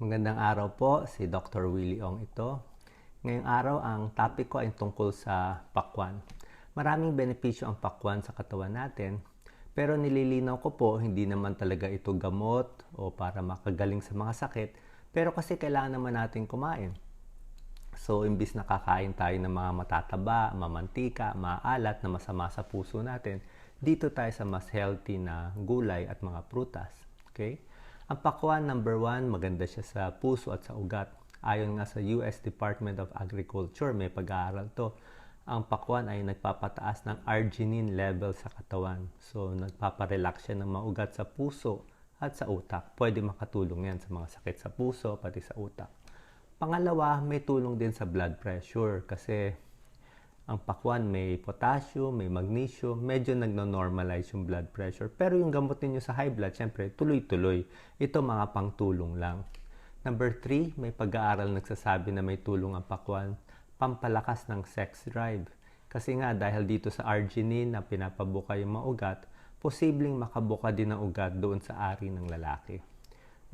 Magandang araw po, si Dr. Willie Ong ito. Ngayong araw, ang topic ko ay tungkol sa pakwan. Maraming benepisyo ang pakwan sa katawan natin, pero nililinaw ko po, hindi naman talaga ito gamot o para makagaling sa mga sakit, pero kasi kailangan naman natin kumain. So, imbis na kakain tayo ng mga matataba, mamantika, maalat na masama sa puso natin, dito tayo sa mas healthy na gulay at mga prutas. Okay? Ang pakwan, number one, maganda siya sa puso at sa ugat. Ayon nga sa US Department of Agriculture, may pag-aaral to, ang pakwan ay nagpapataas ng arginine level sa katawan. So, nagpaparelax siya ng maugat sa puso at sa utak. Pwede makatulong yan sa mga sakit sa puso, pati sa utak. Pangalawa, may tulong din sa blood pressure kasi ang pakwan may potassium, may magnesium, medyo nagno-normalize yung blood pressure. Pero yung gamot ninyo sa high blood, syempre, tuloy-tuloy. Ito mga pangtulong lang. Number three, may pag-aaral nagsasabi na may tulong ang pakwan, pampalakas ng sex drive. Kasi nga, dahil dito sa arginine na pinapabuka yung mga ugat, posibleng makabuka din ang ugat doon sa ari ng lalaki.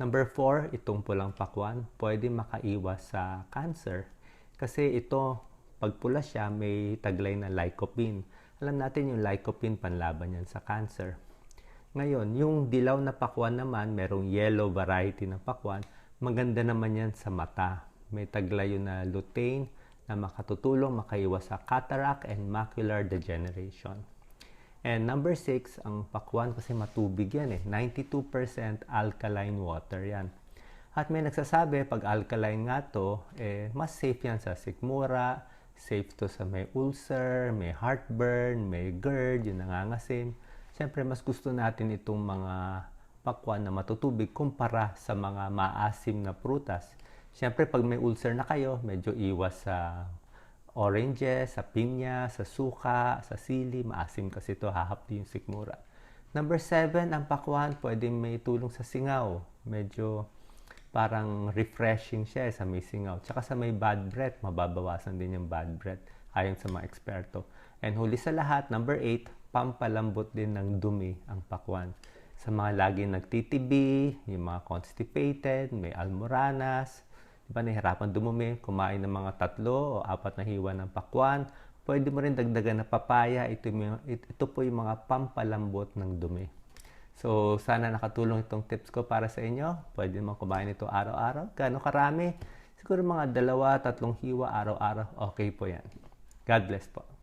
Number four, itong pulang pakwan, pwede makaiwas sa cancer. Kasi ito, pag pula siya, may taglay na lycopene. Alam natin yung lycopene, panlaban yan sa cancer. Ngayon, yung dilaw na pakwan naman, merong yellow variety ng pakwan, maganda naman yan sa mata. May taglay yun na lutein na makatutulong makaiwas sa cataract and macular degeneration. And number 6, ang pakwan kasi matubig yan eh. 92% alkaline water yan. At may nagsasabi, pag alkaline nga to, eh, mas safe yan sa sikmura, safe to sa may ulcer, may heartburn, may GERD, yung nangangasim. Siyempre, mas gusto natin itong mga pakwan na matutubig kumpara sa mga maasim na prutas. Siyempre, pag may ulcer na kayo, medyo iwas sa oranges, sa pinya, sa suka, sa sili. Maasim kasi ito, hahapdi yung sikmura. Number seven, ang pakwan, pwede may tulong sa singaw. Medyo parang refreshing siya eh, sa may singaw. Tsaka sa may bad breath, mababawasan din yung bad breath ayon sa mga eksperto. And huli sa lahat, number eight, pampalambot din ng dumi ang pakwan. Sa mga lagi nagtitibi, yung mga constipated, may almoranas, Diba, nahihirapan dumumi, kumain ng mga tatlo o apat na hiwa ng pakwan. Pwede mo rin dagdagan na papaya. Ito, ito po yung mga pampalambot ng dumi. So, sana nakatulong itong tips ko para sa inyo. Pwede mo kumain ito araw-araw. Gano'ng karami? Siguro mga dalawa, tatlong hiwa araw-araw. Okay po yan. God bless po.